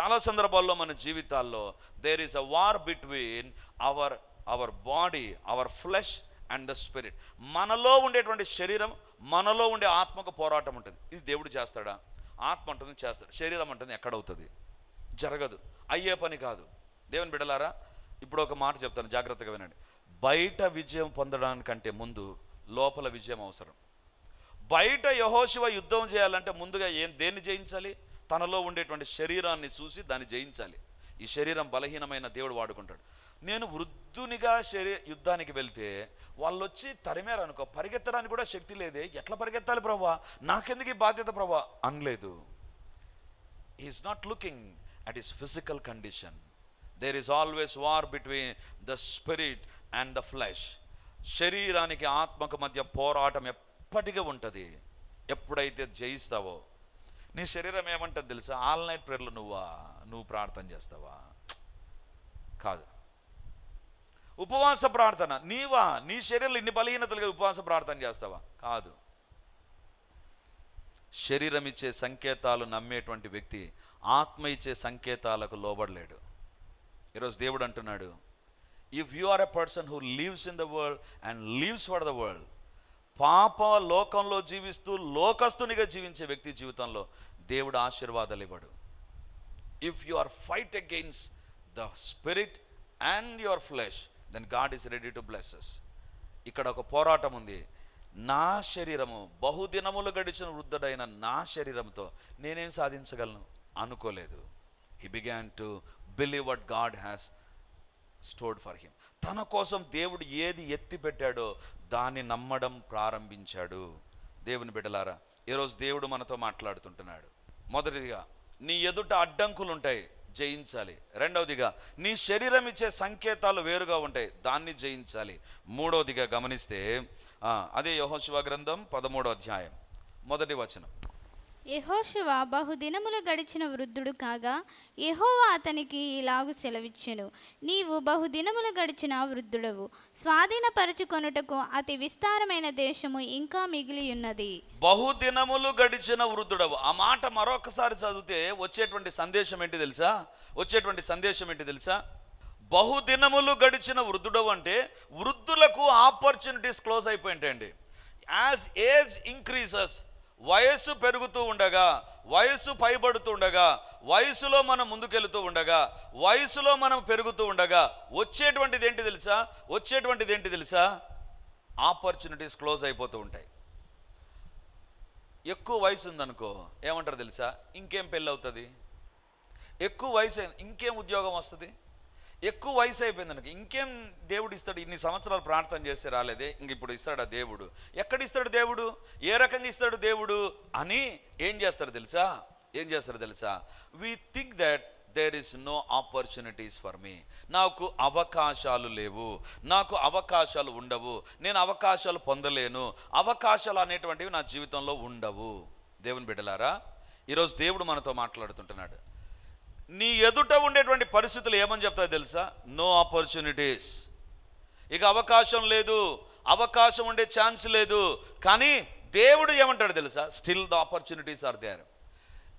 చాలా సందర్భాల్లో మన జీవితాల్లో there is a war between our our body our flesh and the spirit మనలో ఉండేటువంటి శరీరం మనలో ఉండే ఆత్మకు పోరాటం ఉంటుంది. ఇది దేవుడు చేస్తాడా? ఆత్మ ఉంటుంది చేస్తాడు. శరీరం ఉంటుంది ఎక్కడవుతుంది? జరగదు. అయ్యే పని కాదు. దేవుని బిడలారా ఇప్పుడు ఒక మాట చెప్తాను జాగ్రత్తగా వినండి. బయట విజయం పొందడానికంటే ముందు లోపల విజయం అవసరం. బయట యహోశివ యుద్ధం చేయాలంటే ముందుగా ఏం దేన్ని జయించాలి? తనలో ఉండేటువంటి శరీరాన్ని చూసి దాన్ని జయించాలి. ఈ శరీరం బలహీనమైన దేవుడు వాడుకుంటాడు. నేను వృద్ధునిగా శరీ యుద్ధానికి వెళ్తే వాళ్ళు వచ్చి తరిమారు అనుకో పరిగెత్తడానికి కూడా శక్తి లేదే. ఎట్లా పరిగెత్తాలి ప్రభా? నాకెందుకు ఈ బాధ్యత ప్రభా? అనలేదు. Is not looking at is physical condition there is always war between the spirit and the flesh శరీరానికి ఆత్మకు మధ్య పోరాటం ఎప్పటికీ ఉంటుంది. ఎప్పుడైతే జయిస్తావో నీ శరీరం ఏమంటుంది తెలుసా? ఆల్ నైట్ ప్రేయర్లు నువ్వా? నువ్వు ప్రార్థన చేస్తావా? కాదు. ఉపవాస ప్రార్థన. నీవా? నీ శరీరంలో ఇన్ని బలహీనతలుగా ఉపవాస ప్రార్థన చేస్తావా? కాదు. శరీరం ఇచ్చే సంకేతాలు నమ్మేటువంటి వ్యక్తి ఆత్మ ఇచ్చే సంకేతాలకు లోబడలేడు. ఈరోజు దేవుడు అంటున్నాడు if you are a person who lives in the world and lives for the world పాప లోకంలో జీవిస్తూ లోకస్తునిగా జీవించే వ్యక్తి జీవితంలో దేవుడు ఆశీర్వాదాలు ఇవ్వడు. If you are fight against the spirit and your flesh then God is ready to blesses ఇక్కడ ఒక పోరాటం ఉంది. నా శరీరము బహుదినములు గడిచిన వృద్ధుడైన నా శరీరంతో నేనేం సాధించగలను? అనుకోలేదు. He began to believe what God has stored for him తన కోసం దేవుడు ఏది ఎత్తి పెట్టాడో దాన్ని నమ్మడం ప్రారంభించాడు. దేవుని బిడ్డలారా ఈరోజు దేవుడు మనతో మాట్లాడుతుంటున్నాడు. మొదటిదిగా నీ ఎదుట అడ్డంకులు ఉంటాయి జయించాలి. రెండవదిగా నీ శరీరం ఇచ్చే సంకేతాలు వేరుగా ఉంటాయి దాన్ని జయించాలి. మూడవదిగా గమనిస్తే ఆ, అదే యహోశివ గ్రంథం పదమూడో అధ్యాయం. మొదటి వచనం. యెహోషువ బహుదినములు గడిచిన వృద్ధుడు కాగా యహోవా అతనికి ఇలాగు సెలవిచ్చెను. నీవు బహుదినములు గడిచిన వృద్ధుడవు. స్వాధీనపరచుకొనుటకు అతి విస్తారమైన దేశము ఇంకా మిగిలి ఉన్నది బహుదినములు గడిచిన వృద్ధుడవు. ఆ మాట మరొకసారి చదివితే వచ్చేటువంటి సందేశం ఏంటి తెలుసా? వచ్చేటువంటి సందేశం ఏంటి తెలుసా? బహుదినములు గడిచిన వృద్ధుడవు అంటే వృద్ధులకు ఆపర్చునిటీస్ క్లోజ్ అయిపోయింటాయండి. యాజ్ ఏజ్ ఇంక్రీజెస్ వయస్సు పెరుగుతూ ఉండగా వయస్సు పైబడుతుండగా వయసులో మనం ముందుకెళ్తూ ఉండగా వయసులో మనం పెరుగుతూ ఉండగా వచ్చేటువంటిది ఏంటి తెలుసా? వచ్చేటువంటిది ఏంటి తెలుసా? ఆపర్చునిటీస్ క్లోజ్ అయిపోతూ ఉంటాయి. ఎక్కువ వయసు ఉందనుకో ఏమంటారు తెలుసా? ఇంకేం పెళ్ళి అవుతుంది ఎక్కువ వయసు ఇంకేం ఉద్యోగం వస్తుంది? ఎక్కువ వయసు అయిపోయింది అనుకో ఇంకేం దేవుడు ఇస్తాడు? ఇన్ని సంవత్సరాలు ప్రార్థన చేస్తే రాలేదే? ఇంక ఇప్పుడు ఇస్తాడా దేవుడు? ఎక్కడ ఇస్తాడు దేవుడు? ఏ రకంగా ఇస్తాడు దేవుడు? అని ఏం చేస్తారు తెలుసా? ఏం చేస్తారు తెలుసా? We think that there is no opportunities for me నాకు అవకాశాలు లేవు. నాకు అవకాశాలు ఉండవు. నేను అవకాశాలు పొందలేను. అవకాశాలు అనేటువంటివి నా జీవితంలో ఉండవు. దేవుని బిడ్డలారా ఈరోజు దేవుడు మనతో మాట్లాడుతుంటున్నాడు. నీ ఎదుట ఉండేటువంటి పరిస్థితులు ఏమని చెప్తాయో తెలుసా? నో ఆపర్చునిటీస్ ఇక అవకాశం లేదు అవకాశం ఉండే ఛాన్స్ లేదు. కానీ దేవుడు ఏమంటాడు తెలుసా? Still the opportunities are there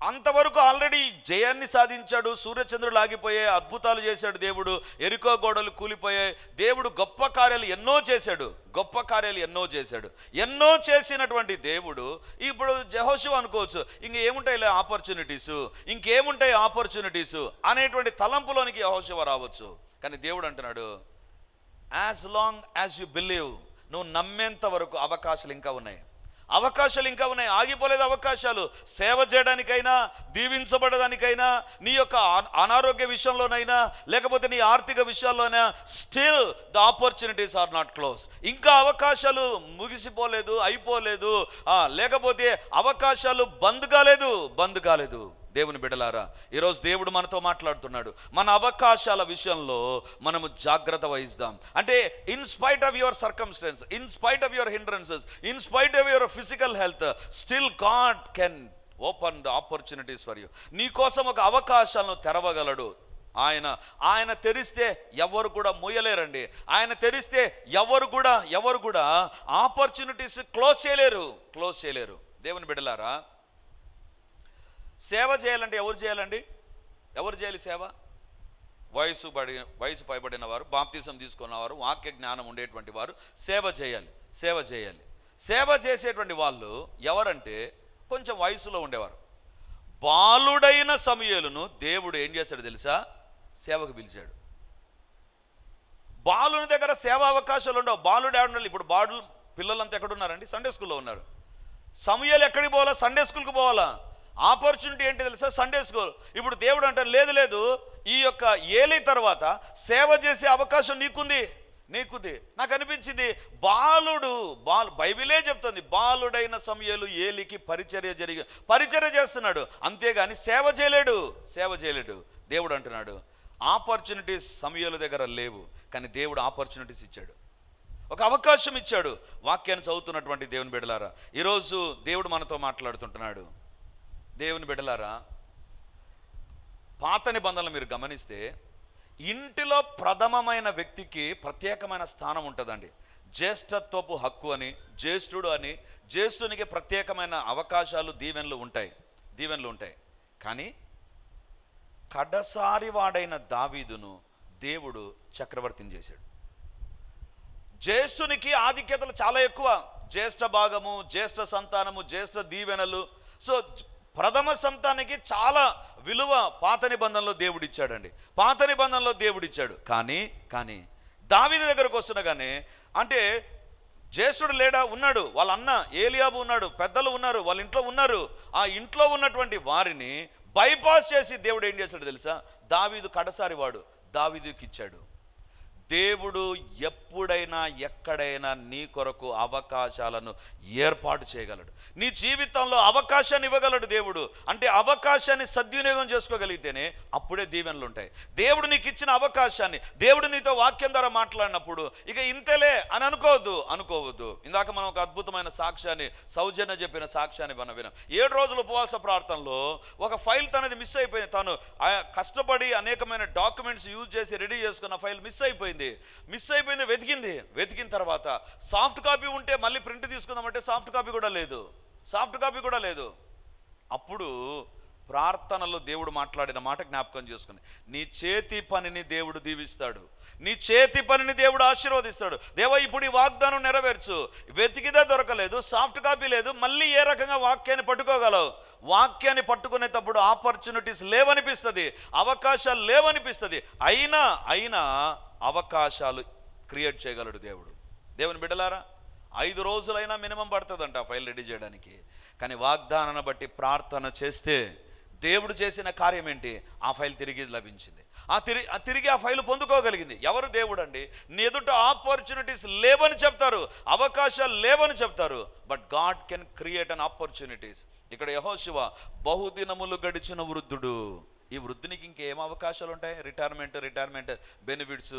అంతవరకు ఆల్రెడీ జయాన్ని సాధించాడు సూర్యచంద్రులు ఆగిపోయే అద్భుతాలు చేశాడు దేవుడు ఎరుకో గోడలు కూలిపోయాయి దేవుడు గొప్ప కార్యాలు ఎన్నో చేశాడు గొప్ప కార్యాలు ఎన్నో చేశాడు. ఎన్నో చేసినటువంటి దేవుడు ఇప్పుడు జహోషు అనుకోవచ్చు ఇంక ఏముంటాయి ఆపర్చునిటీస్ ఇంకేముంటాయి ఆపర్చునిటీస్ అనేటువంటి తలంపులోనికి యహోశివ రావచ్చు. కానీ దేవుడు అంటున్నాడు as long as you believe నువ్వు నమ్మేంత వరకు అవకాశాలు ఇంకా ఉన్నాయి. అవకాశాలు ఇంకా ఉన్నాయి. ఆగిపోలేదు అవకాశాలు. సేవ చేయడానికైనా దీవించబడడానికైనా నీ యొక్క అన- అనారోగ్య విషయంలోనైనా లేకపోతే నీ ఆర్థిక విషయాల్లోనైనా still the opportunities are not close ఇంకా అవకాశాలు ముగిసిపోలేదు అయిపోలేదు. లేకపోతే అవకాశాలు బంద్ కాలేదు బంద్ కాలేదు. దేవుని బిడలారా ఈరోజు దేవుడు మనతో మాట్లాడుతున్నాడు. మన అవకాశాల విషయంలో మనము జాగ్రత్త వహిస్తాం. అంటే in spite of your circumstances in spite of your hindrances in spite of your physical health still God can open the opportunities for you నీ కోసం ఒక అవకాశాలను తెరవగలడు. ఆయన ఆయన తెరిస్తే ఎవరు కూడా మూయలేరండి. ఆయన తెరిస్తే ఎవరు కూడా ఎవరు కూడా ఆపర్చునిటీస్ క్లోజ్ చేయలేరు. క్లోజ్ చేయలేరు. దేవుని బిడలారా సేవ చేయాలంటే ఎవరు చేయాలండి? ఎవరు చేయాలి సేవ? వయసు పడి వయసు పైబడిన వారు బాప్తీసం తీసుకున్నవారు వాక్య జ్ఞానం ఉండేటువంటి వారు సేవ చేయాలి సేవ చేయాలి. సేవ చేసేటువంటి వాళ్ళు ఎవరంటే కొంచెం వయసులో ఉండేవారు. బాలుడైన సమయలను దేవుడు ఏం చేశాడు తెలుసా? సేవకు పిలిచాడు. బాలుని దగ్గర సేవా అవకాశాలు ఉండవు. బాలుడు ఎవరు ఇప్పుడు బాలు పిల్లలంతా ఎక్కడున్నారండి? సండే స్కూల్లో ఉన్నారు. సమయాలు ఎక్కడికి పోవాలా? సండే స్కూల్కి పోవాలా? ఆపర్చునిటీ ఏంటి తెలుసా? సండే స్కూల్ ఇప్పుడు దేవుడు అంటారు లేదు లేదు. ఈ యొక్క ఏలి తర్వాత సేవ చేసే అవకాశం నీకుంది. నీకుంది. నాకు అనిపించింది బాలుడు బాలు బైబిలే చెప్తుంది బాలుడైన సమయాలు ఏలికి పరిచర్య జరిగి పరిచర్య చేస్తున్నాడు. అంతేగాని సేవ చేయలేడు. సేవ చేయలేడు. దేవుడు అంటున్నాడు ఆపర్చునిటీస్ సమయాల దగ్గర లేవు. కానీ దేవుడు ఆపర్చునిటీస్ ఇచ్చాడు. ఒక అవకాశం ఇచ్చాడు. వాక్యాన్ని చదువుతున్నటువంటి దేవుని బిడలారా ఈరోజు దేవుడు మనతో మాట్లాడుతుంటున్నాడు. దేవుని బిడ్డలారా పాత నిబంధనలు మీరు గమనిస్తే ఇంటిలో ప్రథమమైన వ్యక్తికి ప్రత్యేకమైన స్థానం ఉంటుందండి. జ్యేష్ఠత్వపు హక్కు అని జ్యేష్ఠుడు అని జ్యేష్ఠునికి ప్రత్యేకమైన అవకాశాలు దీవెనలు ఉంటాయి దీవెనలు ఉంటాయి. కానీ కడసారి వాడైన దావీదును దేవుడు చక్రవర్తిని చేశాడు. జ్యేష్ఠునికి ఆధిక్యతలు చాలా ఎక్కువ. జ్యేష్ఠ భాగము జ్యేష్ఠ సంతానము జ్యేష్ఠ దీవెనలు. సో ప్రథమ సంతానికి చాలా విలువ పాత నిబంధనలో దేవుడిచ్చాడండి. పాత నిబంధనలో దేవుడిచ్చాడు. కానీ కానీ దావీదు దగ్గరకు వస్తుండగానే అంటే జ్యేష్ఠుడు లేడా? ఉన్నాడు. వాళ్ళ అన్న ఏలియాబు ఉన్నాడు. పెద్దలు ఉన్నారు. వాళ్ళ ఇంట్లో ఉన్నారు. ఆ ఇంట్లో ఉన్నటువంటి వారిని బైపాస్ చేసి దేవుడు ఏం చేశాడు తెలుసా? దావీదు కడసారి వాడు దావీదుకి ఇచ్చాడు దేవుడు ఎప్పుడైనా ఎక్కడైనా నీ కొరకు అవకాశాలను ఏర్పాటు చేయగలడు. నీ జీవితంలో అవకాశాన్ని ఇవ్వగలడు దేవుడు. అంటే అవకాశాన్ని సద్వినియోగం చేసుకోగలిగితేనే అప్పుడే దీవెనలు ఉంటాయి. దేవుడు నీకు ఇచ్చిన అవకాశాన్ని దేవుడు నీతో వాక్యం ద్వారా మాట్లాడినప్పుడు ఇక ఇంతలే అని అనుకోవద్దు అనుకోవద్దు. ఇందాక మనం ఒక అద్భుతమైన సాక్ష్యాన్ని సౌజన్య చెప్పిన సాక్ష్యాన్ని మనం విన్నాం. ఏడు రోజుల ఉపవాస ప్రార్థనలో ఒక ఫైల్ తనది మిస్ అయిపోయింది. తను కష్టపడి అనేకమైన డాక్యుమెంట్స్ యూజ్ చేసి రెడీ చేసుకున్న ఫైల్ మిస్ అయిపోయింది. మిస్ అయిపోయింది వెతికింది. వెతికిన తర్వాత సాఫ్ట్ కాపీ ఉంటే మళ్ళీ ప్రింట్ తీసుకుందామంటే సాఫ్ట్ కాపీ కూడా లేదు. సాఫ్ట్ కాపీ కూడా లేదు. అప్పుడు ప్రార్థనలో దేవుడు మాట్లాడిన మాట జ్ఞాపకం చేసుకుని నీ చేతి పనిని దేవుడు దీవిస్తాడు. నీ చేతి పనిని దేవుడు ఆశీర్వదిస్తాడు. దేవా ఇప్పుడు ఈ వాగ్దానం నెరవేర్చు. వెతికిదే దొరకలేదు సాఫ్ట్ కాపీ లేదు. మళ్ళీ ఏ రకంగా వాక్యాన్ని పట్టుకోగలవు? వాక్యాన్ని పట్టుకునేటప్పుడు ఆపర్చునిటీస్ లేవనిపిస్తుంది అవకాశాలు లేవనిపిస్తుంది. అయినా అయినా అవకాశాలు క్రియేట్ చేయగలడు దేవుడు. దేవుని బిడ్డలారా ఐదు రోజులైనా మినిమం పడుతుందంట ఆ ఫైల్ రెడీ చేయడానికి. కానీ వాగ్దానాన్ని బట్టి ప్రార్థన చేస్తే దేవుడు చేసిన కార్యం ఏంటి? ఆ ఫైల్ తిరిగి లభించింది. ఆ తిరిగి ఆ తిరిగి ఆ ఫైల్ పొందుకోగలిగింది. ఎవరు దేవుడు అండి నీ ఎదుట ఆపర్చునిటీస్ లేవని చెప్తారు అవకాశాలు లేవని చెప్తారు but God can create an opportunities ఇక్కడ యహోశివ బహుదినములు గడిచిన వృద్ధుడు. ఈ వృద్ధునికి ఇంకేం అవకాశాలు ఉంటాయి రిటైర్మెంట్ రిటైర్మెంట్ బెనిఫిట్స్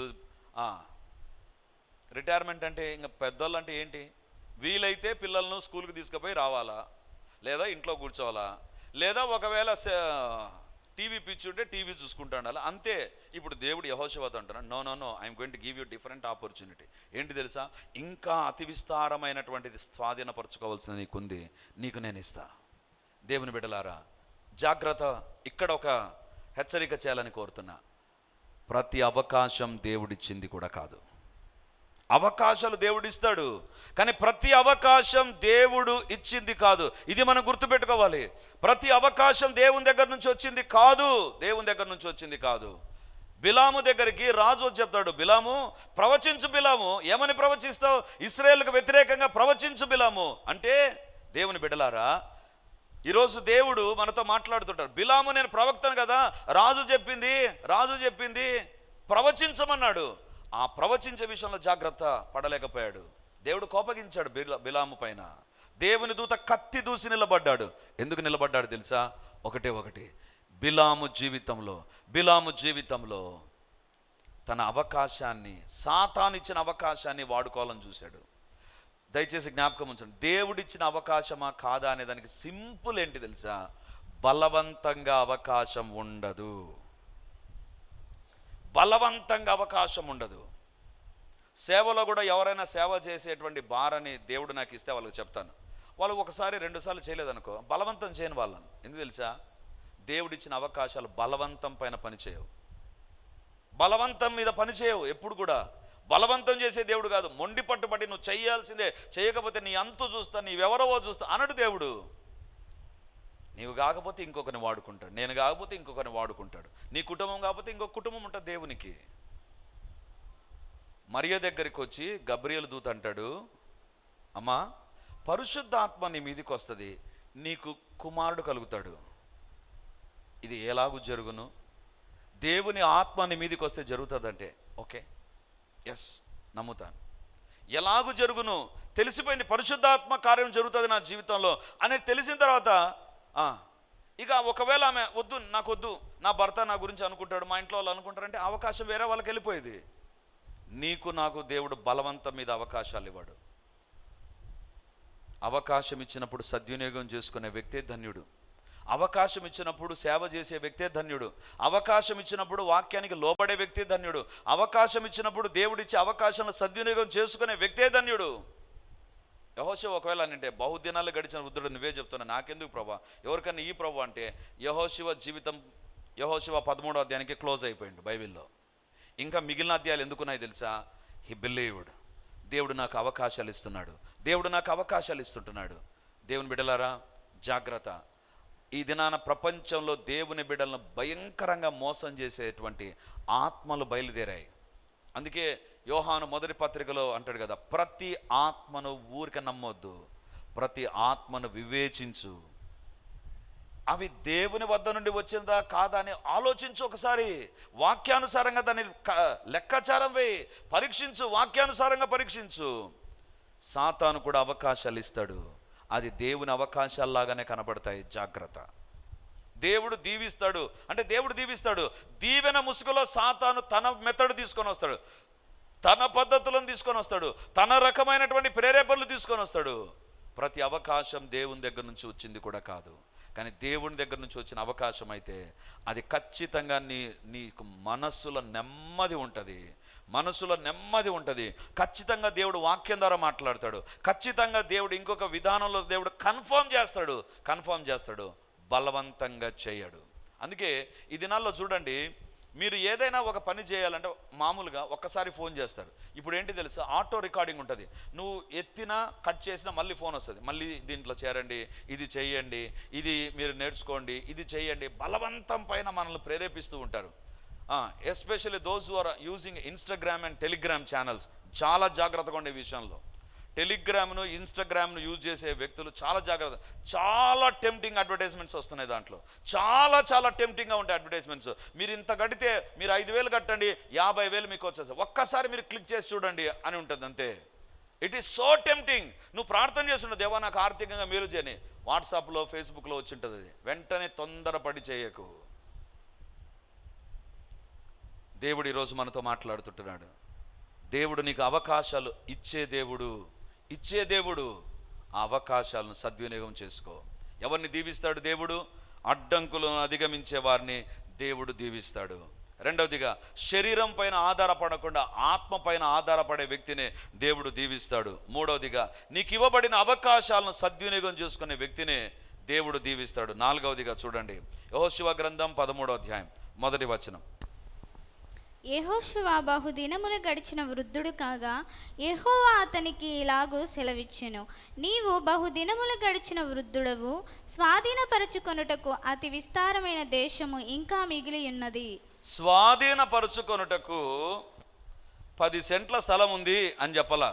రిటైర్మెంట్ అంటే ఇంకా పెద్దోళ్ళు అంటే ఏంటి? వీలైతే పిల్లలను స్కూల్కి తీసుకుపోయి రావాలా? లేదా ఇంట్లో కూర్చోవాలా? లేదా ఒకవేళ టీవీ పిచ్చి ఉంటే టీవీ చూసుకుంటా ఉండాలి? అంతే. ఇప్పుడు దేవుడు యహోశవత అంటున్నాడు no no no I'm going to give you different opportunity ఏంటి తెలుసా? ఇంకా అతి విస్తారమైనటువంటిది స్వాధీనపరచుకోవాల్సింది నీకుంది. నీకు నేను ఇస్తా. దేవుని బిడ్డలారా జాగ్రత్త. ఇక్కడ ఒక హెచ్చరిక చేయాలని కోరుతున్నా. ప్రతి అవకాశం దేవుడిచ్చింది కూడా కాదు. అవకాశాలు దేవుడిస్తాడు. కానీ ప్రతి అవకాశం దేవుడు ఇచ్చింది కాదు. ఇది మనం గుర్తుపెట్టుకోవాలి. ప్రతి అవకాశం దేవుని దగ్గర నుంచి వచ్చింది కాదు. దేవుని దగ్గర నుంచి వచ్చింది కాదు. బిలాము దగ్గరికి రాజు వచ్చి చెప్తాడు బిలాము ప్రవచించు బిలాము. ఏమని ప్రవచిస్తావు? ఇస్రాయేల్కు వ్యతిరేకంగా ప్రవచించు బిలాము. అంటే దేవుని బిడ్డలారా ఈరోజు దేవుడు మనతో మాట్లాడుతుంటాడు. బిలాము నేను ప్రవక్తను కదా రాజు చెప్పింది రాజు చెప్పింది ప్రవచించమన్నాడు. ఆ ప్రవచించే విషయంలో జాగ్రత్త పడలేకపోయాడు. దేవుడు కోపగించాడు బిలా బిలాము పైన. దేవుని దూత కత్తి దూసి నిలబడ్డాడు. ఎందుకు నిలబడ్డాడు తెలుసా? ఒకటే ఒకటి. బిలాము జీవితంలో బిలాము జీవితంలో తన అవకాశాన్ని సాతానిచ్చిన అవకాశాన్ని వాడుకోవాలని చూశాడు. దయచేసి జ్ఞాపకం ఉంచండి. దేవుడిచ్చిన అవకాశమా కాదా అనే దానికి సింపుల్ ఏంటి తెలుసా? బలవంతంగా అవకాశం ఉండదు. బలవంతంగా అవకాశం ఉండదు. సేవలో కూడా ఎవరైనా సేవ చేసేటువంటి భారని దేవుడు నాకు ఇస్తే వాళ్ళకి చెప్తాను. వాళ్ళు ఒకసారి రెండుసార్లు చేయలేదనుకో బలవంతం చేయని వాళ్ళని. ఎందుకు తెలుసా? దేవుడిచ్చిన అవకాశాలు బలవంతం పైన పనిచేయవు. బలవంతం మీద పనిచేయవు ఎప్పుడు కూడా. బలవంతం చేసే దేవుడు కాదు. మొండి పట్టుబడి నువ్వు చేయాల్సిందే. చేయకపోతే నీ అంతు చూస్తా నీవెవరవో చూస్తా అనడు దేవుడు. నీవు కాకపోతే ఇంకొకరిని వాడుకుంటాడు. నేను కాకపోతే ఇంకొకరిని వాడుకుంటాడు. నీ కుటుంబం కాకపోతే ఇంకొక కుటుంబం ఉంటుంది దేవునికి. మరియ దగ్గరికి వచ్చి గబ్రియలు దూత అంటాడు అమ్మా పరిశుద్ధాత్మ నీ మీదికి వస్తుంది. నీకు కుమారుడు కలుగుతాడు. ఇది ఎలాగూ జరుగును? దేవుని ఆత్మ నీ మీదికి వస్తే జరుగుతుందంటే. ఓకే. ఎస్ నమ్ముతాను. ఎలాగూ జరుగును? తెలిసిపోయింది పరిశుద్ధాత్మ కార్యం జరుగుతుంది నా జీవితంలో. అనేది తెలిసిన తర్వాత ఇక ఒకవేళ ఆమె వద్దు నాకు వద్దు నా భర్త నా గురించి అనుకుంటాడు మా ఇంట్లో వాళ్ళు అనుకుంటారంటే అవకాశం వేరే వాళ్ళకి వెళ్ళిపోయేది. నీకు నాకు దేవుడు బలవంతం మీద అవకాశాలు ఇవ్వడు. అవకాశం ఇచ్చినప్పుడు సద్వినియోగం చేసుకునే వ్యక్తే ధన్యుడు. అవకాశం ఇచ్చినప్పుడు సేవ చేసే వ్యక్తే ధన్యుడు. అవకాశం ఇచ్చినప్పుడు వాక్యానికి లోబడే వ్యక్తే ధన్యుడు. అవకాశం ఇచ్చినప్పుడు దేవుడిచ్చే అవకాశాలను సద్వినియోగం చేసుకునే వ్యక్తే ధన్యుడు. యహోశివ ఒకవేళ అంటే బహుదినాలు గడిచిన వృద్ధుడు నువ్వే చెప్తున్నా నాకెందుకు ప్రభా? ఎవరికన్నా ఈ ప్రభు అంటే యహోశివ జీవితం యహోశివ పదమూడో అధ్యాయానికి క్లోజ్ అయిపోయింది బైబిల్లో. ఇంకా మిగిలిన అధ్యాయాలు ఎందుకున్నాయి తెలుసా? He believed. దేవుడు నాకు అవకాశాలు ఇస్తున్నాడు. దేవుడు నాకు అవకాశాలు ఇస్తుంటున్నాడు. దేవుని బిడలారా జాగ్రత్త. ఈ దినాన ప్రపంచంలో దేవుని బిడ్డలను భయంకరంగా మోసం చేసేటువంటి ఆత్మలు బయలుదేరాయి. అందుకే యోహాను మొదటి పత్రికలో అంటాడు కదా ప్రతి ఆత్మను ఊరిక నమ్మొద్దు ప్రతి ఆత్మను వివేచించు. అవి దేవుని వద్ద నుండి వచ్చిందా కాదా అని ఆలోచించు ఒకసారి. వాక్యానుసారంగా దాన్ని లెక్కాచారం వేయి పరీక్షించు వాక్యానుసారంగా పరీక్షించు. సాతాను కూడా అవకాశాలు ఇస్తాడు. అది దేవుని అవకాశాల్లాగానే కనబడతాయి. జాగ్రత్త. దేవుడు దీవిస్తాడు. అంటే దేవుడు దీవిస్తాడు. దీవెన ముసుగులో సాతాను తన మెథడ్ తీసుకొని వస్తాడు. తన పద్ధతులను తీసుకొని వస్తాడు. తన రకమైనటువంటి ప్రేరేపణలు తీసుకొని వస్తాడు. ప్రతి అవకాశం దేవుని దగ్గర నుంచి వచ్చింది కూడా కాదు. కానీ దేవుని దగ్గర నుంచి వచ్చిన అవకాశం అయితే అది ఖచ్చితంగా నీ నీకు మనస్సులో నెమ్మది ఉంటుంది. మనసులో నెమ్మది ఉంటుంది. ఖచ్చితంగా దేవుడు వాక్యం ద్వారా మాట్లాడతాడు. ఖచ్చితంగా దేవుడు ఇంకొక విధానంలో దేవుడు కన్ఫర్మ్ చేస్తాడు. కన్ఫర్మ్ చేస్తాడు. బలవంతంగా చేయడు. అందుకే ఈ దినాల్లో చూడండి మీరు ఏదైనా ఒక పని చేయాలంటే మామూలుగా ఒక్కసారి ఫోన్ చేస్తారు. ఇప్పుడు ఏంటి తెలుసు? ఆటో రికార్డింగ్ ఉంటుంది. నువ్వు ఎత్తినా కట్ చేసినా మళ్ళీ ఫోన్ వస్తుంది. మళ్ళీ దీంట్లో చేరండి ఇది చేయండి ఇది మీరు నేర్చుకోండి ఇది చేయండి. బలవంతం పైన మనల్ని ప్రేరేపిస్తూ ఉంటారు. Especially those are using Instagram and Telegram channels చాలా జాగ్రత్తగా ఉండే విషయంలో. టెలిగ్రామ్ను ఇన్స్టాగ్రామ్ను యూజ్ చేసే వ్యక్తులు చాలా జాగ్రత్త చాలా టెంప్టింగ్ అడ్వర్టైజ్మెంట్స్ వస్తున్నాయి దాంట్లో. చాలా చాలా టెంప్టింగ్గా ఉంటాయి అడ్వర్టైజ్మెంట్స్ మీరు ఇంత కడితే మీరు ఐదు వేలు కట్టండి యాభై వేలు మీకు వచ్చేస్తాయి. ఒక్కసారి మీరు క్లిక్ చేసి చూడండి అని ఉంటుంది అంతే. ఇట్ ఈస్ సో టెంప్టింగ్ నువ్వు ప్రార్థన చేస్తుండే దేవా నాకు ఆర్థికంగా మేలు చేయని. వాట్సాప్లో ఫేస్బుక్లో వచ్చి ఉంటుంది అది. వెంటనే తొందరపడి చేయకు. దేవుడు ఈరోజు మనతో మాట్లాడుతుంటున్నాడు. దేవుడు నీకు అవకాశాలు ఇచ్చే దేవుడు ఇచ్చే దేవుడు ఆ అవకాశాలను సద్వినియోగం చేసుకో. ఎవరిని దీవిస్తాడు దేవుడు? అడ్డంకులను అధిగమించే వారిని దేవుడు దీవిస్తాడు. రెండవదిగా శరీరం పైన ఆధారపడకుండా ఆత్మ పైన ఆధారపడే వ్యక్తిని దేవుడు దీవిస్తాడు. మూడవదిగా నీకు ఇవ్వబడిన అవకాశాలను సద్వినియోగం చేసుకునే వ్యక్తిని దేవుడు దీవిస్తాడు. నాలుగవదిగా చూడండి యహోశివ గ్రంథం పదమూడో అధ్యాయం మొదటి వచనం. యెహోషువ బహుదినములు గడిచిన వృద్ధుడు కాగా యహోవా అతనికి ఇలాగూ సెలవిచ్చెను. నీవు బహుదినములు గడిచిన వృద్ధుడవు స్వాధీనపరచుకొనుటకు అతి విస్తారమైన దేశము ఇంకా మిగిలి ఉన్నది స్వాధీనపరుచుకొనుటకు పది సెంట్ల స్థలం ఉంది అని చెప్పలా.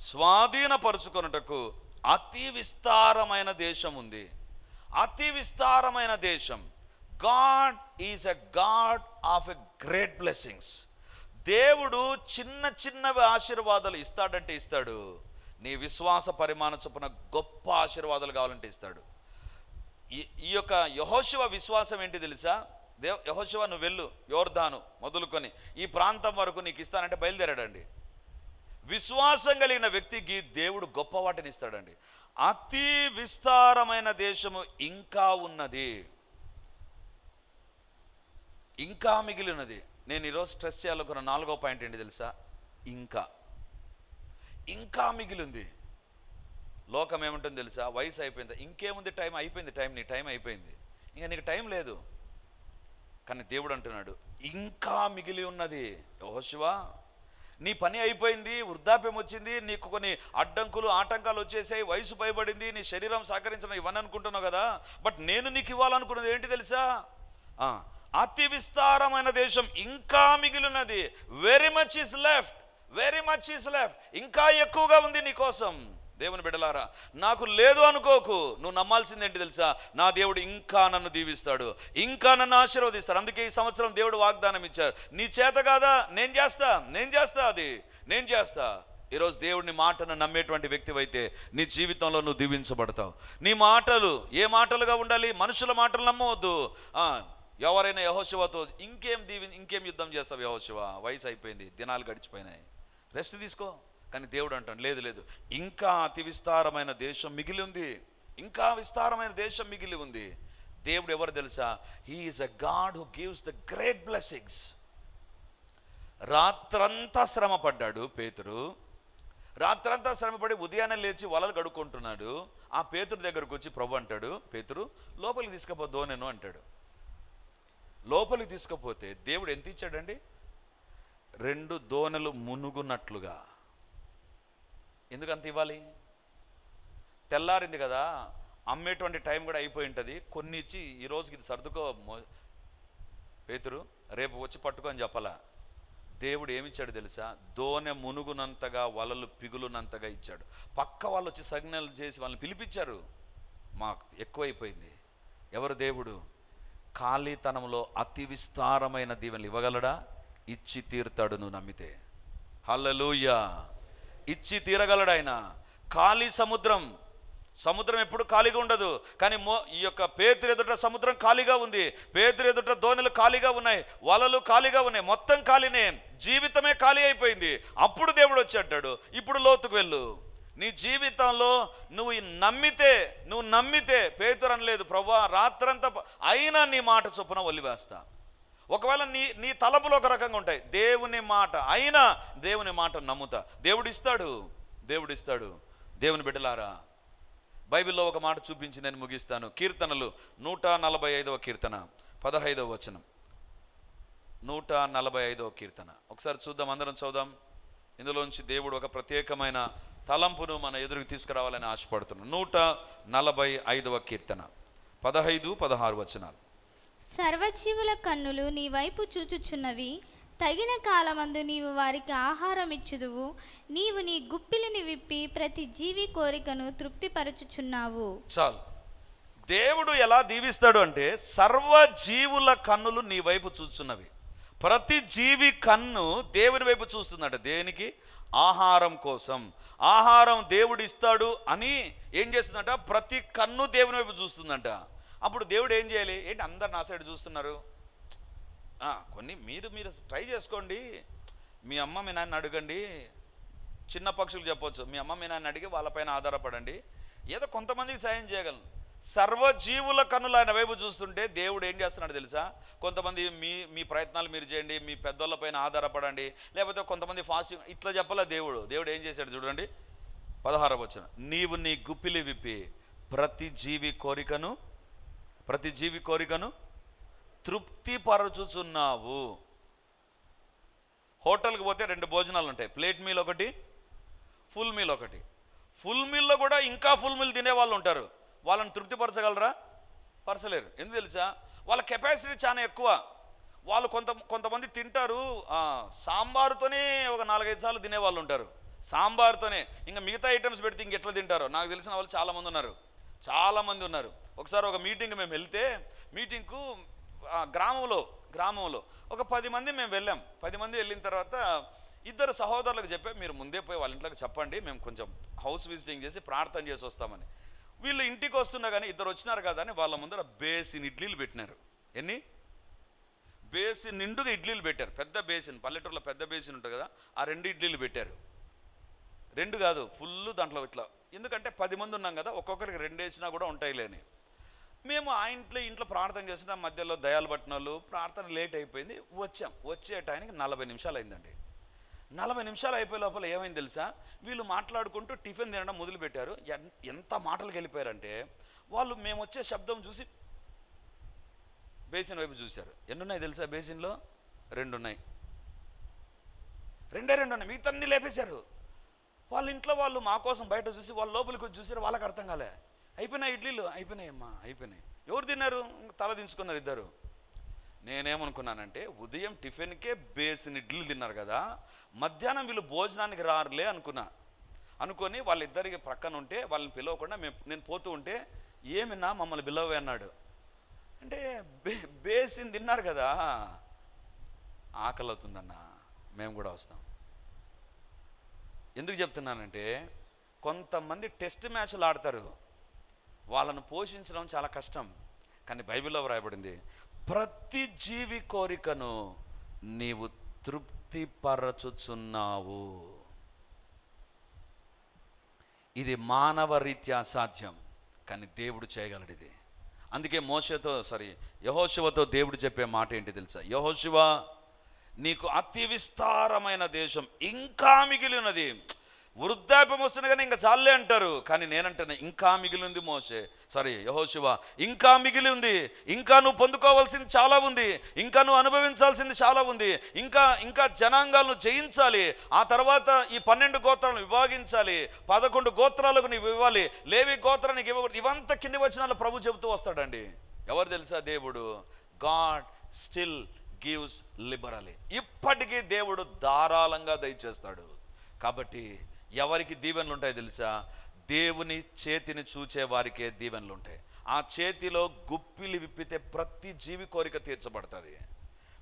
స్వాధీనపరచుకొనుటకు అతి విస్తారమైన దేశం ఉంది అతి విస్తారమైన దేశం. God is a God of a great blessings దేవుడు చిన్న చిన్నవి ఆశీర్వాదాలు ఇస్తాడంటే ఇస్తాడు. నీ విశ్వాస పరిమాణ చొప్పున గొప్ప ఆశీర్వాదాలు కావాలంటే ఇస్తాడు. ఈ ఈ యొక్క యహోశివ విశ్వాసం ఏంటి తెలుసా? దేవ్ యహోశివ నువ్వు వెళ్ళు యోర్ధాను మొదలుకొని ఈ ప్రాంతం వరకు నీకు ఇస్తానంటే బయలుదేరాడండి. విశ్వాసం కలిగిన వ్యక్తికి దేవుడు గొప్ప వాటిని ఇస్తాడండి. అతి విస్తారమైన దేశము ఇంకా ఉన్నది. ఇంకా మిగిలినది. నేను ఈరోజు స్ట్రెస్ చేయాలనుకున్న నాలుగో పాయింట్ ఏంటి తెలుసా? ఇంకా. ఇంకా మిగిలింది. లోకం ఏముంటుంది తెలుసా? వయసు అయిపోయింది. ఇంకేముంది టైం? అయిపోయింది టైం. నీ టైం అయిపోయింది. ఇంకా నీకు టైం లేదు. కానీ దేవుడు అంటున్నాడు ఇంకా మిగిలి ఉన్నది. యెహోషువా నీ పని అయిపోయింది వృద్ధాప్యం వచ్చింది నీకు కొన్ని అడ్డంకులు ఆటంకాలు వచ్చేసాయి వయసు పైబడింది నీ శరీరం సహకరించడం ఇవన్నీ అనుకుంటున్నావు కదా. బట్ నేను నీకు ఇవ్వాలనుకున్నది ఏంటి తెలుసా? అతి విస్తారమైన దేశం ఇంకా మిగిలినది. Very much is left very much is left ఇంకా ఎక్కువగా ఉంది నీ కోసం. దేవుని బిడలారా నాకు లేదు అనుకోకు. నువ్వు నమ్మాల్సింది ఏంటి తెలుసా? నా దేవుడు ఇంకా నన్ను దీవిస్తాడు. ఇంకా నన్ను ఆశీర్వదిస్తాడు. అందుకే ఈ సంవత్సరం దేవుడు వాగ్దానం ఇచ్చారు. నీ చేత కాదా? నేను చేస్తా. నేను చేస్తా అది. నేను చేస్తా. ఈరోజు దేవుడిని మాటను నమ్మేటువంటి వ్యక్తివైతే నీ జీవితంలో నువ్వు దీవించబడతావు. నీ మాటలు ఏ మాటలుగా ఉండాలి? మనుషుల మాటలు నమ్మవద్దు. ఆ, ఎవరైనా యహోశివతో ఇంకేం దీవి ఇంకేం యుద్ధం చేస్తావు యహోశివ వయసు అయిపోయింది దినాలు గడిచిపోయినాయి. రెస్ట్ తీసుకో. కానీ దేవుడు అంటాడు లేదు లేదు. ఇంకా అతి విస్తారమైన దేశం మిగిలి ఉంది. ఇంకా విస్తారమైన దేశం మిగిలి ఉంది. దేవుడు ఎవరు తెలుసా? He is a God who gives the great blessings రాత్రంతా శ్రమ పడ్డాడు పేతురు. రాత్రంతా శ్రమపడి ఉదయాన్నే లేచి వలలు కడుక్కుంటున్నాడు. ఆ పేతురు దగ్గరకు వచ్చి ప్రభు అంటాడు పేతురు లోపలికి తీసుకపో నేను అంటాడు. లోపలికి తీసుకుపోతే దేవుడు ఎంత ఇచ్చాడండి? రెండు దోనలు మునుగునట్లుగా. ఎందుకంత ఇవ్వాలి? తెల్లారింది కదా అమ్మేటువంటి టైం కూడా అయిపోయి ఉంటుంది. కొన్ని ఇచ్చి ఈ రోజుకి ఇది సర్దుకో పేతురు రేపు వచ్చి పట్టుకో అని చెప్పాలా? దేవుడు ఏమిచ్చాడు తెలుసా? దోనె మునుగునంతగా వలలు పిగులునంతగా ఇచ్చాడు. పక్క వాళ్ళు వచ్చి సంజ్ఞలు చేసి వాళ్ళని పిలిపించారు. మాకు ఎక్కువైపోయింది. ఎవరు దేవుడు? ఖాళీతనంలో అతి విస్తారమైన దీవెనలు ఇవ్వగలడా? ఇచ్చి తీరుతాడు నువ్వు నమ్మితే. హల్లెలూయా! ఇచ్చి తీరగలడు ఆయన. ఖాళీ సముద్రం. సముద్రం ఎప్పుడు ఖాళీగా ఉండదు. కానీ మో ఈ యొక్క పేతురు ఎదుట సముద్రం ఖాళీగా ఉంది. పేతురు ఎదుట దోణులు ఖాళీగా ఉన్నాయి. వలలు ఖాళీగా ఉన్నాయి. మొత్తం ఖాళీనే. జీవితమే ఖాళీ అయిపోయింది. అప్పుడు దేవుడు వచ్చి అంటాడు. ఇప్పుడు లోతుకు వెళ్ళు. నీ జీవితంలో నువ్వు నమ్మితే నువ్వు నమ్మితే పేతురు లేదు ప్రభా రాత్రంతా అయినా నీ మాట చొప్పున వదిలివేస్తా ఒకవేళ నీ నీ తలపులు ఒక రకంగా ఉంటాయి దేవుని మాట అయినా దేవుని మాట నమ్ముతా. దేవుడిస్తాడు దేవుడిస్తాడు. దేవుని బిడ్డలారా బైబిల్లో ఒక మాట చూపించి నేను ముగిస్తాను. కీర్తనలు నూట నలభై ఐదవ కీర్తన పదహైదవ వచనం. నూట నలభై ఐదవ కీర్తన. ఒకసారి చూద్దాం అందరం చూద్దాం ఇందులోంచి దేవుడు ఒక ప్రత్యేకమైన తలంపును మన ఎదురుకు తీసుకురావాలని ఆశపడుతున్నాను నూట నలభై ఐదవ కీర్తన. పదహైదు పదహారు వచనాలు. సర్వజీవుల కన్నులు నీ వైపు చూచుచున్నవి తగిన కాలమందు నీవు వారికి ఆహారం ఇచ్చుదువు నీవు నీ గుప్పిలిని విప్పి ప్రతి జీవి కోరికను తృప్తిపరచుచున్నావు. చాలు. దేవుడు ఎలా దీవిస్తాడు అంటే సర్వ జీవుల కన్నులు నీ వైపు చూస్తున్నవి ప్రతి జీవి కన్ను దేవుని వైపు చూస్తుందట. దేనికి? ఆహారం కోసం. ఆహారం దేవుడు ఇస్తాడు అని ఏం చేస్తుందంట? ప్రతి కన్ను దేవుని వైపు చూస్తుందంట. అప్పుడు దేవుడు ఏం చేయాలి? ఏంటి అందరు నా సైడ్ చూస్తున్నారు? కొన్ని మీరు మీరు ట్రై చేసుకోండి. మీ అమ్మ మీ నాన్న అడగండి. చిన్న పక్షులు చెప్పొచ్చు. మీ అమ్మ మీ నాన్న అడిగి వాళ్ళపైన ఆధారపడండి. ఏదో కొంతమందికి సాయం చేయగలను. సర్వజీవుల కన్నులు ఆయన వైపు చూస్తుంటే దేవుడు ఏం చేస్తున్నాడు తెలుసా? కొంతమంది మీ మీ ప్రయత్నాలు మీరు చేయండి మీ పెద్దోళ్ళపైన ఆధారపడండి లేకపోతే కొంతమంది ఫాస్టింగ్ ఇట్లా చెప్పలే దేవుడు? దేవుడు ఏం చేశాడు చూడండి. పదహారవ వచ్చిన నీవు నీ గుప్పిలి విప్పి ప్రతి జీవి కోరికను ప్రతి జీవి కోరికను తృప్తిపరచుచున్నావు. హోటల్కి పోతే రెండు భోజనాలు ఉంటాయి. ప్లేట్ మీల్ ఒకటి ఫుల్ మీల్ ఒకటి. ఫుల్ మీల్లో కూడా ఇంకా ఫుల్ మీల్ తినే వాళ్ళు ఉంటారు. వాళ్ళని తృప్తిపరచగలరా? పరచలేరు. ఎందుకు తెలుసా? వాళ్ళ కెపాసిటీ చాలా ఎక్కువ. వాళ్ళు కొంత కొంతమంది తింటారు సాంబారుతోనే ఒక నాలుగైదు సార్లు తినే వాళ్ళు ఉంటారు. సాంబార్తోనే. ఇంకా మిగతా ఐటమ్స్ పెడితే ఇంకెట్లా తింటారో? నాకు తెలిసిన వాళ్ళు చాలామంది ఉన్నారు. చాలామంది ఉన్నారు. ఒకసారి ఒక మీటింగ్ మేము వెళ్తే మీటింగ్కు గ్రామంలో గ్రామంలో ఒక పది మంది మేము వెళ్ళాం. పది మంది వెళ్ళిన తర్వాత ఇద్దరు సహోదరులకు చెప్పే మీరు ముందే పోయి వాళ్ళ ఇంట్లోకి చెప్పండి మేము కొంచెం హౌస్ విజిటింగ్ చేసి ప్రార్థన చేసి వస్తామని. వీళ్ళు ఇంటికి వస్తున్నా కానీ ఇద్దరు వచ్చినారు కదా అని వాళ్ళ ముందర బేసిన్ ఇడ్లీలు పెట్టినారు. ఎన్ని? బేసిన్ నిండుగా ఇడ్లీలు పెట్టారు. పెద్ద బేసిన్ పల్లెటూరులో పెద్ద బేసిన్ ఉంటుంది కదా ఆ రెండు ఇడ్లీలు పెట్టారు. రెండు కాదు ఫుల్ దాంట్లో ఇట్లా. ఎందుకంటే పది మంది ఉన్నాం కదా ఒక్కొక్కరికి రెండు వేసినా కూడా ఉంటాయి లేని. మేము ఆ ఇంట్లో ఇంట్లో ప్రార్థన చేసిన మధ్యలో దయాలు పట్టిన ప్రార్థన లేట్ అయిపోయింది వచ్చాం. వచ్చే టైంకి నలభై నిమిషాలు అయిందండి. నలభై నిమిషాలు అయిపోయే లోపల ఏమైంది తెలుసా? వీళ్ళు మాట్లాడుకుంటూ టిఫిన్ తినడం మొదలుపెట్టారు. ఎన్- ఎంత మాటలకు వెళ్ళిపోయారంటే వాళ్ళు మేము వచ్చే శబ్దం చూసి బేసిన్ వైపు చూశారు. ఎన్ని ఉన్నాయి తెలుసా బేసిన్లో? రెండు ఉన్నాయి రెండే రెండు ఉన్నాయి మిగతా అన్ని లేపేశారు. వాళ్ళ ఇంట్లో వాళ్ళు మా కోసం బయట చూసి వాళ్ళ లోపలికి వచ్చి చూసారు వాళ్ళకి అర్థం కాలే. అయిపోయినాయి ఇడ్లీలు? అయిపోయినాయి అమ్మా అయిపోయినాయి. ఎవరు తిన్నారు? తల దించుకున్నారు ఇద్దరు. నేనేమనుకున్నానంటే ఉదయం టిఫిన్కే బేసిన్ ఇడ్లీలు తిన్నారు కదా మధ్యాహ్నం వీళ్ళు భోజనానికి రారులే అనుకున్నా. అనుకొని వాళ్ళిద్దరికి ప్రక్కన ఉంటే వాళ్ళని పిలవకుండా మేము నేను పోతూ ఉంటే ఏమిన్నా మమ్మల్ని పిలవే అన్నాడు. అంటే బే బేసిన్ తిన్నారు కదా. ఆకలి అవుతుందన్న మేము కూడా వస్తాం. ఎందుకు చెప్తున్నానంటే కొంతమంది టెస్ట్ మ్యాచ్లు ఆడతారు. వాళ్ళను పోషించడం చాలా కష్టం. కానీ బైబిల్లో వ్రాయబడింది ప్రతి జీవి కోరికను నీవు తృప్తి తృప్తిపరచుచున్నావు ఇది మానవ రీత్యా సాధ్యం కానీ దేవుడు చేయగలడు ఇది. అందుకే మోసతో సారీ యహోశివతో దేవుడు చెప్పే మాట ఏంటి తెలుసా? యహోశివ నీకు అతి విస్తారమైన దేశం ఇంకా మిగిలి ఉన్నది వృద్ధాప్యం వస్తుంది కానీ ఇంకా చాలే అంటారు. కానీ నేనంటే ఇంకా మిగిలి ఉంది మోసే సారీ యహోశివ ఇంకా మిగిలి ఉంది. ఇంకా నువ్వు పొందుకోవాల్సింది చాలా ఉంది. ఇంకా నువ్వు అనుభవించాల్సింది చాలా ఉంది. ఇంకా ఇంకా జనాంగాలను జయించాలి. ఆ తర్వాత ఈ పన్నెండు గోత్రాలను విభాగించాలి. పదకొండు గోత్రాలకు నీవు ఇవ్వాలి. లేవి గోత్రానికి ఇవ్వకూడదు. ఇవంతా కింది వచ్చినాలు ప్రభు చెబుతూ వస్తాడండి. ఎవరు తెలుసా దేవుడు? గాడ్ స్టిల్ గివ్స్ లిబరలీ ఇప్పటికీ దేవుడు ధారాళంగా దయచేస్తాడు. కాబట్టి ఎవరికి దీవెనలు ఉంటాయి తెలుసా? దేవుని చేతిని చూచే వారికే దీవెనలు ఉంటాయి ఆ చేతిలో గుప్పిలి విప్పితే ప్రతి జీవి కోరిక తీర్చబడుతుంది.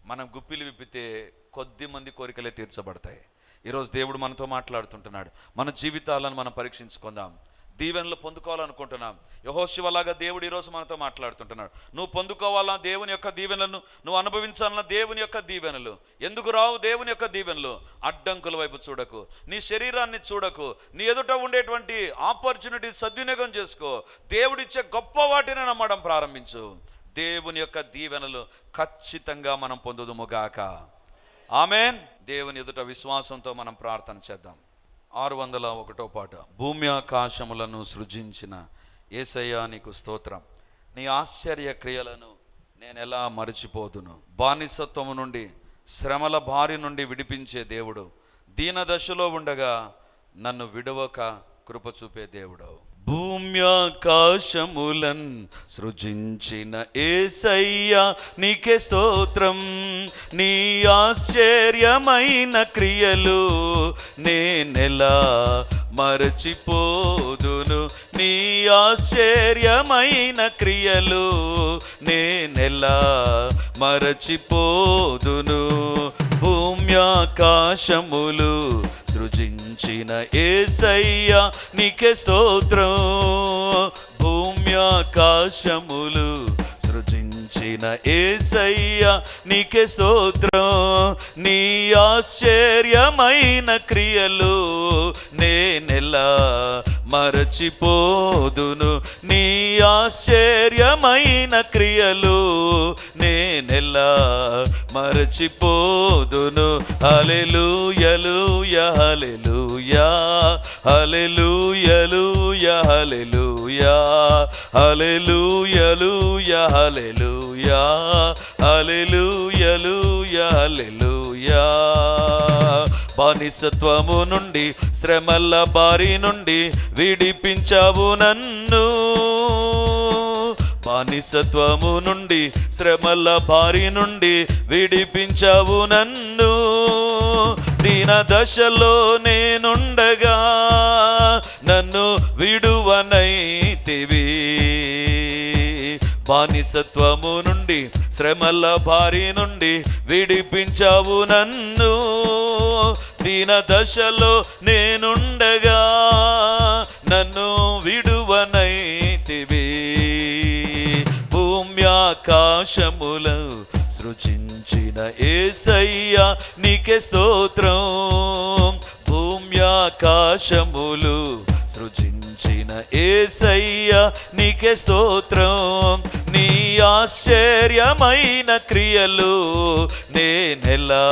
మనం గుప్పిలి విప్పితే కొద్ది మంది కోరికలే తీర్చబడతాయి. ఈరోజు దేవుడు మనతో మాట్లాడుతుంటున్నాడు. మన జీవితాలను మనం పరీక్షించుకుందాం. దీవెనలు పొందుకోవాలనుకుంటున్నాం. యహోశివలాగా దేవుడు ఈరోజు మనతో మాట్లాడుతుంటున్నాడు. నువ్వు పొందుకోవాలా దేవుని యొక్క దీవెనలను? నువ్వు అనుభవించాలన్నా దేవుని యొక్క దీవెనలు? ఎందుకు రావు దేవుని యొక్క దీవెనలు? అడ్డంకుల వైపు చూడకు. నీ శరీరాన్ని చూడకు. నీ ఎదుట ఉండేటువంటి ఆపర్చునిటీ సద్వినియోగం చేసుకో. దేవుడిచ్చే గొప్ప వాటిని నమ్మడం ప్రారంభించు. దేవుని యొక్క దీవెనలు ఖచ్చితంగా మనం పొందుదుముగాక ఆమెన్. దేవుని ఎదుట విశ్వాసంతో మనం ప్రార్థన చేద్దాం. ఆరు వందల ఒకటో పాట. భూమి ఆకాశములను సృజించిన ఏసయ్యా నీకు స్తోత్రం. నీ ఆశ్చర్య క్రియలను నేను ఎలా మరచిపోదును? బానిసత్వము నుండి శ్రమల బారి నుండి విడిపించే దేవుడు. దీన దశలో ఉండగా నన్ను విడవక కృప చూపే దేవుడు భూమ్యాకాశములన్ సృజించిన ఏసయ్య నీకే స్తోత్రం. నీ ఆశ్చర్యమైన క్రియలు నేనెలా మరచిపోదును. నీ ఆశ్చర్యమైన క్రియలు నేనెలా మరచిపోదును. భూమ్యాకాశములు సృజించిన ఏసయ్య నీకే స్తోత్రం. భూమ్యాకాశములు సృజించిన ఏసయ్య నీకే స్తోత్రం. నీ ఆశ్చర్యమైన క్రియలు నేనెలా మరచిపోదును. నీ ఆశ్చర్యమైన క్రియలు నేనెలా మరచిపోదును. హల్లెలూయలూయ హల్లెలూయా హల్లెలూయలూయ హల్లెలూయా హల్లెలూయలూయ హల్లెలూయా హల్లెలూయలూయ హల్లెలూయా. బానిసత్వము నుండి శ్రమల బారి నుండి విడిపించావు నన్ను. బానిసత్వము నుండి శ్రమల బారి నుండి విడిపించావు నన్ను. దీన దశలో నేనుండగా నన్ను విడువనైతివి. బానిసత్వము నుండి శ్రమల భారి నుండి విడిపించావు నన్ను. దీన దశలో నేనుండగా నన్ను విడువనైతివి. భూమ్యాకాశముల సృజించిన ఏసయ్యా నీకే స్తోత్రం. భూమ్యాకాశములు సృజించిన ఏసయ్యా నీకే స్తోత్రం. నీ ఆశ్చర్యమైన క్రియలు నేనెలా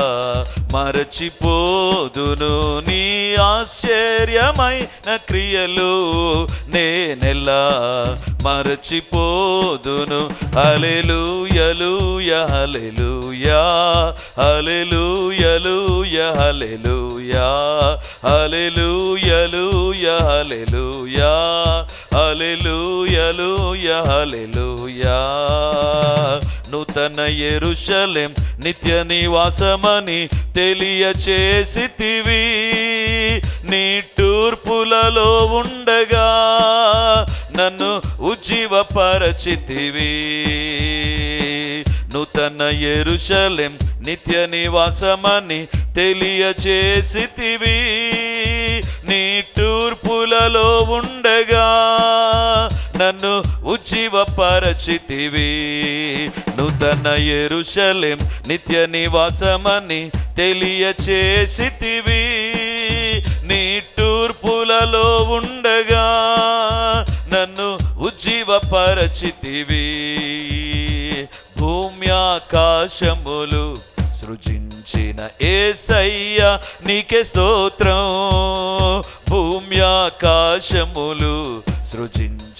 మరచిపోదును? నీ ఆశ్చర్యమైన క్రియలు నేనెలా మరచిపోదును? హల్లెలూయలూయ హల్లెలూయా హల్లెలూయలూయ హల్లెలూయా హల్లెలూయలూయ హల్లెలూయా హల్లెలూయలూయ హల్లెలూయా నూతన ఎరుషలేం నిత్య నివాసమని తెలియచేసితివి. నీ తూర్పులలో ఉండగా నన్ను ఉజ్జీవపరచితివి. నూతన ఎరుషలేం నిత్య నివాసమని తెలియచేసితివి. నీ తూర్పులలో ఉండగా నన్ను ఉజ్జీవపరచితివి. నూతన ఎరుషలేం నిత్య నివాసమని తెలియచేసితివి. నీ తూర్పులలో ఉండగా నన్ను ఉజ్జీవపరచితివి. భూమ్యాకాశములు సృజించిన ఏసయ్య నీకే స్తోత్రం. భూమ్యాకాశములు సృజించిన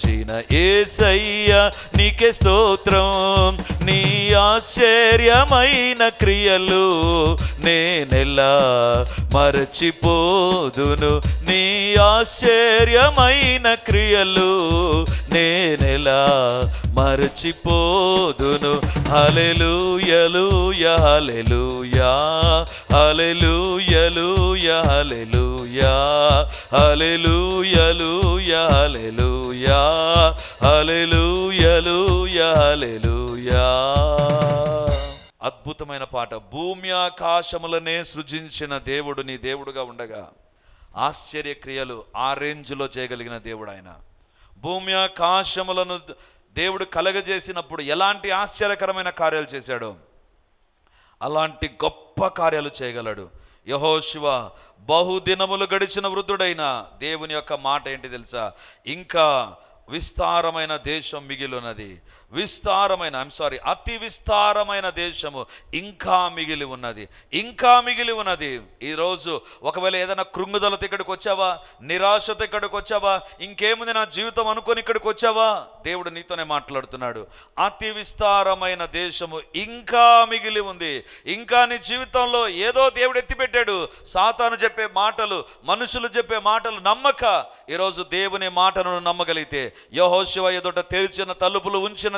ఏసయ్య నీకే స్తోత్రం. నీ ఆశ్చర్యమైన క్రియలు నేనెలా మరచిపోదును. నీ ఆశ్చర్యమైన క్రియలు నేనెలా మరచిపోదును. హల్లెలూయలూయ హల్లెలూయా హల్లెలూయలూయ హల్లెలూయా హల్లెలూయలూయ హల్లెలూయా. అద్భుతమైన పాట. భూమి ఆకాశములనే సృజించిన దేవుడు నీ దేవుడుగా ఉండగా ఆశ్చర్య క్రియలు ఆ రేంజ్లో చేయగలిగిన దేవుడు ఆయన భూమి ఆకాశములను దేవుడు కలగజేసినప్పుడు ఎలాంటి ఆశ్చర్యకరమైన కార్యాలు చేశాడు? అలాంటి గొప్ప కార్యాలు చేయగలడు. యహోశివ బహుదినములు గడిచిన వృద్ధుడైన దేవుని యొక్క మాట ఏంటి తెలుసా? ఇంకా విస్తారమైన దేశం మిగిలినది. విస్తారమైన ఐమ్ సారీ అతి విస్తారమైన దేశము ఇంకా మిగిలి ఉన్నది. ఇంకా మిగిలి ఉన్నది. ఈరోజు ఒకవేళ ఏదైనా కృంగుదలతో ఇక్కడికి వచ్చావా? నిరాశతో ఇక్కడికి వచ్చావా? ఇంకేముంది నా జీవితం అనుకొని ఇక్కడికి వచ్చావా? దేవుడు నీతోనే మాట్లాడుతున్నాడు. అతి విస్తారమైన దేశము ఇంకా మిగిలి ఉంది. ఇంకా నీ జీవితంలో ఏదో దేవుడు ఎత్తిపెట్టాడు. సాతాను చెప్పే మాటలు మనుషులు చెప్పే మాటలు నమ్మక. ఈరోజు దేవుని మాటను నమ్మగలిగితే యహోశివ ఎదుట తెరిచిన తలుపులు ఉంచిన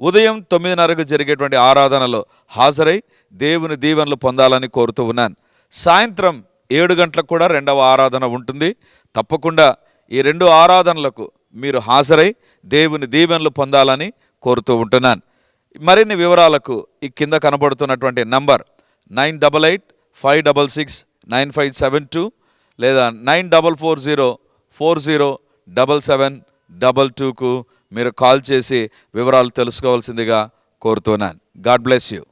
ఉదయం తొమ్మిదిన్నరకు జరిగేటువంటి ఆరాధనలో హాజరై దేవుని దీవెనలు పొందాలని కోరుతూ ఉన్నాను. సాయంత్రం ఏడు గంటలకు కూడా రెండవ ఆరాధన ఉంటుంది. తప్పకుండా ఈ రెండు ఆరాధనలకు మీరు హాజరై దేవుని దీవెనలు పొందాలని కోరుతూ ఉంటున్నాను. మరిన్ని వివరాలకు ఈ కింద కనబడుతున్నటువంటి number nine double eight five double six nine five seven two లేదా nine double four zero four zero double seven double టూకు మీరు కాల్ చేసి వివరాలు తెలుసుకోవాల్సిందిగా కోరుతున్నాను. God bless you.